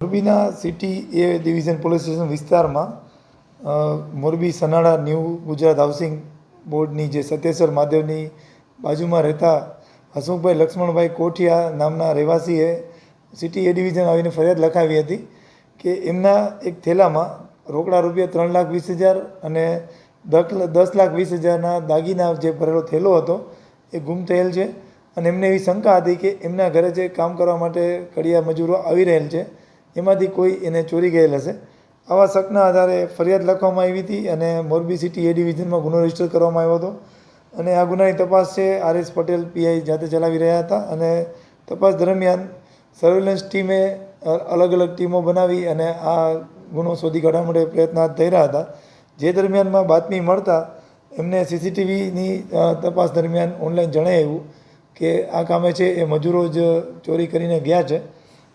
મોરબીના city A division police station વિસ્તારમાં Morbi Sanada new Gujarat housing બોર્ડની જે સત્યેશ્વર મહાદેવની બાજુમાં રહેતા હસમુખભાઈ લક્ષ્મણભાઈ કોઠિયા નામના રહેવાસીએ સિટી એ ડિવિઝન આવીને ફરિયાદ લખાવી હતી કે એમના એક થેલામાં રોકડા રૂપિયા ત્રણ લાખ વીસ હજાર અને દસ લાખ વીસ હજારના દાગીના જે ભરેલો થેલો હતો એ ગુમ થયેલ છે. અને એમને એવી શંકા હતી કે એમના ઘરે જે કામ કરવા માટે કડિયા મજૂરો આવી રહેલ છે. એમાંથી કોઈ એને ચોરી ગયેલ હશે. આવા શકના આધારે ફરિયાદ લખવામાં આવી હતી અને મોરબી સિટી એ ડિવિઝનમાં ગુનો રજિસ્ટર કરવામાં આવ્યો હતો. અને આ ગુનાની તપાસ છે, આર એસ પટેલ પીઆઈ જાતે ચલાવી રહ્યા હતા અને તપાસ દરમિયાન સર્વેલન્સ ટીમે અલગ અલગ ટીમો બનાવી અને આ ગુનો શોધી કાઢવા માટે પ્રયત્ન હાથ થઈ રહ્યા હતા. જે દરમિયાનમાં બાતમી મળતા એમને સીસીટીવીની તપાસ દરમિયાન ઓનલાઈન જણાવ્યું કે આ કામે છે, એ મજૂરો જ ચોરી કરીને ગયા છે.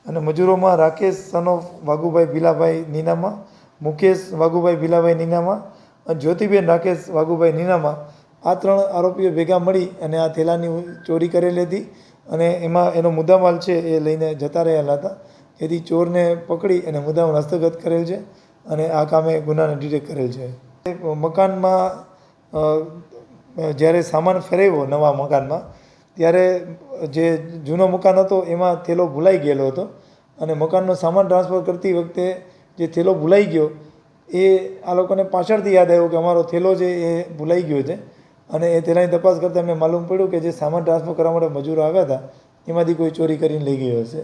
અને મજૂરોમાં રાકેશ સન ઓફ વાઘુભાઈ ભીલાભાઈ, નીનામા, મુકેશ, વાઘુભાઈ ભીલાભાઈ, નીનામા અને જ્યોતિબેન, રાકેશ, વાઘુભાઈ, નીનામા આ ત્રણ આરોપીઓ ભેગા મળી અને આ થેલાની ચોરી કરેલી હતી અને એમાં એનો મુદ્દામાલ છે એ લઈને જતા રહેલા હતા. તેથી ચોરને પકડી અને મુદ્દામાલ હસ્તગત કરેલ છે અને આ કામે ગુનાને ડિટેક્ટ કરેલ છે. મકાનમાં જ્યારે સામાન ફેરવ્યો નવા મકાનમાં, ત્યારે જે જૂનો મકાન હતો એમાં થેલો ભૂલાઈ ગયેલો હતો. અને મકાનનો સામાન ટ્રાન્સફર કરતી વખતે જે થેલો ભૂલાઈ ગયો, એ આ લોકોને પાછળથી યાદ આવ્યું કે અમારો થેલો છે એ ભૂલાઈ ગયો છે. અને એ થેલાની તપાસ કરતાં એમને માલુમ પડ્યું કે જે સામાન ટ્રાન્સફર કરવા માટે મજૂરો આવ્યા હતા, એમાંથી કોઈ ચોરી કરીને લઈ ગયો હશે.